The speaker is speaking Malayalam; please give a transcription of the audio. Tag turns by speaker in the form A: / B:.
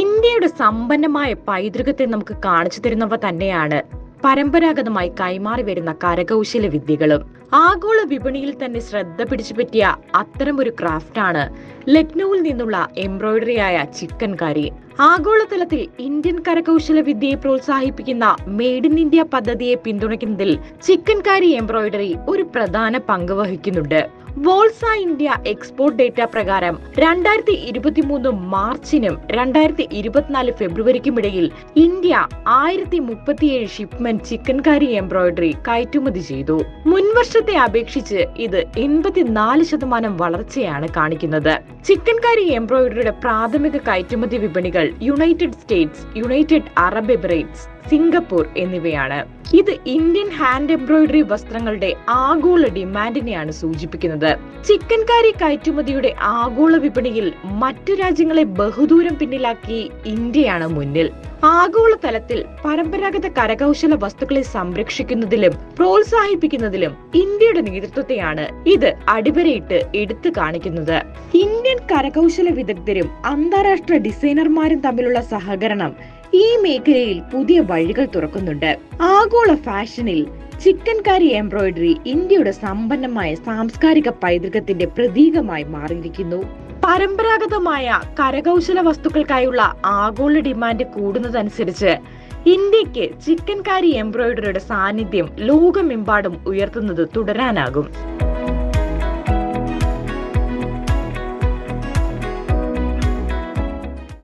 A: ഇന്ത്യയുടെ സമ്പന്നമായ പൈതൃകത്തെ നമുക്ക് കാണിച്ചു തരുന്നവ തന്നെയാണ് പരമ്പരാഗതമായി കൈമാറി വരുന്ന കരകൗശല വിദ്യകളും. ആഗോള വിപണിയിൽ തന്നെ ശ്രദ്ധ പിടിച്ചുപറ്റിയ അത്തരമൊരു ക്രാഫ്റ്റാണ് ലക്നൌവിൽ നിന്നുള്ള എംബ്രോയിഡറിയായ ചിക്കൻ കറി ആഗോളതലത്തിൽ ഇന്ത്യൻ കരകൗശല വിദ്യയെ പ്രോത്സാഹിപ്പിക്കുന്ന മെയ്ഡ് ഇൻ ഇന്ത്യ പദ്ധതിയെ പിന്തുണയ്ക്കുന്നതിൽ ചിക്കൻ കാരി എംബ്രോയിഡറി ഒരു പ്രധാന പങ്ക് വഹിക്കുന്നുണ്ട്. വോൾസ ഇന്ത്യ എക്സ്പോർട്ട് ഡേറ്റ പ്രകാരം രണ്ടായിരത്തി ഇരുപത്തി മൂന്ന് മാർച്ചിനും രണ്ടായിരത്തി ഇരുപത്തിനാല് ഫെബ്രുവരിക്കുമിടയിൽ ഇന്ത്യ ആയിരത്തി മുപ്പത്തിയേഴ് ഷിപ്മെന്റ് ചിക്കൻ കാരി എംബ്രോയിഡറി കയറ്റുമതി ചെയ്തു. മുൻവർഷത്തെ അപേക്ഷിച്ച് ഇത് എൺപത്തിനാല് ശതമാനം വളർച്ചയാണ് കാണിക്കുന്നത്. ചിക്കൻ കാരി എംബ്രോയിഡറിയുടെ പ്രാഥമിക കയറ്റുമതി വിപണികൾ United States United Arab Emirates Singapore എന്നിവയാണ്. ഇത് ഇന്ത്യൻ ഹാൻഡ് എംബ്രോയിഡറി വസ്ത്രങ്ങളുടെ ആഗോള ഡിമാൻഡിനെയാണ് സൂചിപ്പിക്കുന്നത്. ചിക്കൻകാരി കയറ്റുമതിയുടെ ആഗോള വിപണിയിൽ മറ്റു രാജ്യങ്ങളെ ബഹുദൂരം പിന്നിലാക്കി ഇന്ത്യയാണ് മുന്നിൽ. ആഗോള തലത്തിൽ പരമ്പരാഗത കരകൗശല വസ്തുക്കളെ സംരക്ഷിക്കുന്നതിലും പ്രോത്സാഹിപ്പിക്കുന്നതിലും ഇന്ത്യയുടെ നേതൃത്വത്തെയാണ് ഇത് അടിവരയിട്ട് എടുത്തു കാണിക്കുന്നത്. ഇന്ത്യൻ കരകൗശല വിദഗ്ധരും അന്താരാഷ്ട്ര ഡിസൈനർമാരും തമ്മിലുള്ള സഹകരണം ഈ മേഖലയിൽ പുതിയ വഴികൾ തുറക്കുന്നുണ്ട്. ആഗോള ഫാഷനിൽ ചിക്കൻകാരി എംബ്രോയിഡറി ഇന്ത്യയുടെ സമ്പന്നമായ സാംസ്കാരിക പൈതൃകത്തിന്റെ പ്രതീകമായി മാറിയിരിക്കുന്നു. പരമ്പരാഗതമായ കരകൗശല വസ്തുക്കൾക്കായുള്ള ആഗോള ഡിമാൻഡ് കൂടുന്നതനുസരിച്ച് ഇന്ത്യയ്ക്ക് ചിക്കൻകാരി എംബ്രോയിഡറിയുടെ സാന്നിധ്യം ലോകമെമ്പാടും ഉയർത്തുന്നത് തുടരാനാകും.